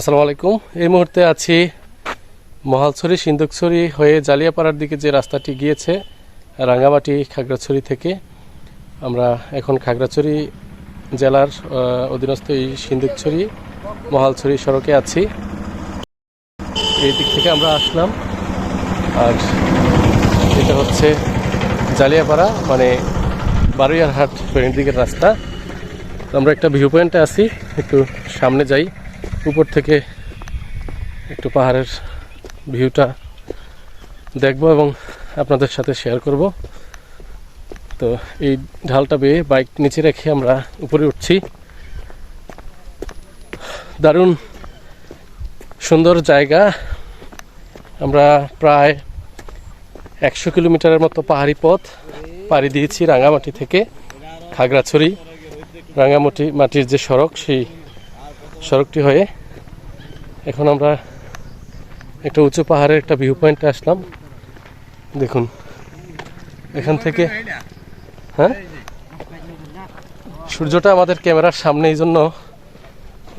আসসালামু আলাইকুম। এই মুহূর্তে আছি মহালছড়ি সিন্দুকছড়ি হয়ে জালিয়াপাড়ার দিকে যে রাস্তাটি গিয়েছে, রাঙ্গামাটি, খাগড়াছড়ি থেকে। আমরা এখন খাগড়াছড়ি জেলার অধীনস্থ এই সিন্দুকছড়ি মহালছড়ি সড়কে আছি। এই দিক থেকে আমরা আসলাম। আর এটা হচ্ছে জালিয়াপাড়া মানে বারুইয়ারহাট দিকের রাস্তা। আমরা একটা ভিউ পয়েন্টে আছি, একটু সামনে যাই। উপর থেকে একটু পাহাড়ের ভিউটা দেখব এবং আপনাদের সাথে শেয়ার করব। তো এই ঢালটা বেয়ে বাইক নিচে রেখে আমরা উপরে উঠছি। দারুণ সুন্দর জায়গা। আমরা প্রায় একশো কিলোমিটারের মতো পাহাড়ি পথ পাড়ি দিয়েছি রাঙামাটি থেকে খাগড়াছড়ি। রাঙামাটি মাটির যে সড়ক, সেই সড়কটি হয়ে এখন আমরা একটা উঁচু পাহাড়ের একটা ভিউ পয়েন্টে আসলাম। দেখুন, এখান থেকে হ্যাঁ? সূর্যটা আমাদের ক্যামেরার সামনে, এই জন্য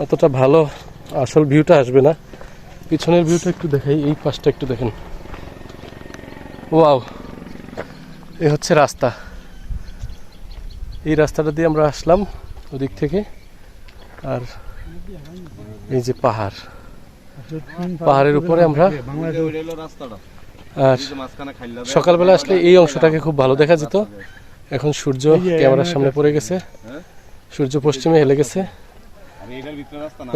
অতটা ভালো আসল ভিউটা আসবে না। পিছনের ভিউটা একটু দেখাই, এই পাশটা একটু দেখেন। ওয়াও, এ হচ্ছে রাস্তা। এই রাস্তাটা দিয়ে আমরা আসলাম ওদিক থেকে। আর এই যে পাহাড়। পাহাড়ের উপরে আমরা আর সকালবেলা আসলে এই অংশটাকে খুব ভালো দেখা যেত। এখন সূর্য ক্যামেরার সামনে পড়ে গেছে। সূর্য পশ্চিমে হেলে গেছে।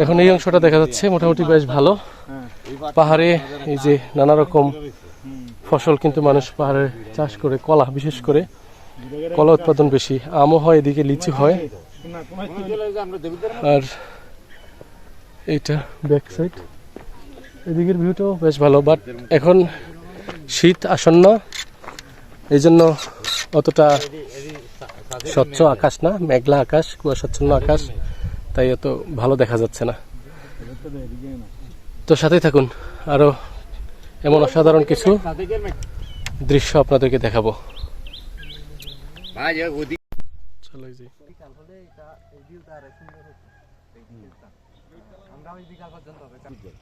এখন এই অংশটা দেখা যাচ্ছে মোটামুটি বেশ ভালো। পাহাড়ে এই যে নানা রকম ফসল কিন্তু মানুষ পাহাড়ে চাষ করে কলা বিশেষ করে। কলা উৎপাদন বেশি। আমও হয় এদিকে লিচু হয়। আর এইটা। ব্যাক সাইড এদিকের ভিউটাও বেশ ভালো বাট এখন শীত আসন্ন। এই জন্য অতটা স্বচ্ছ আকাশ না মেঘলা আকাশ কুয়াশাচ্ছন্ন আকাশ তাই এত ভালো দেখা যাচ্ছে না। তো সাথেই থাকুন আরও এমন অসাধারণ কিছু দৃশ্য আপনাদেরকে দেখাবো। চলো এই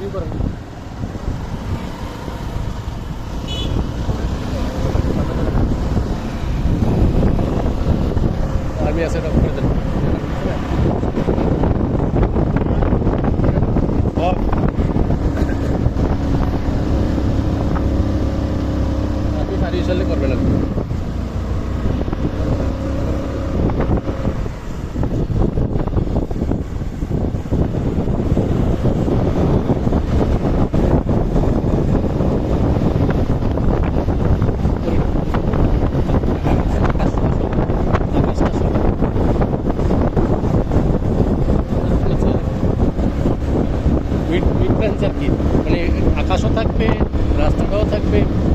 যে আর্মি আছে এটা করে দেন। আপনি সারি সালে করবেন আর থাকবে রাস্তাটাও থাকবে।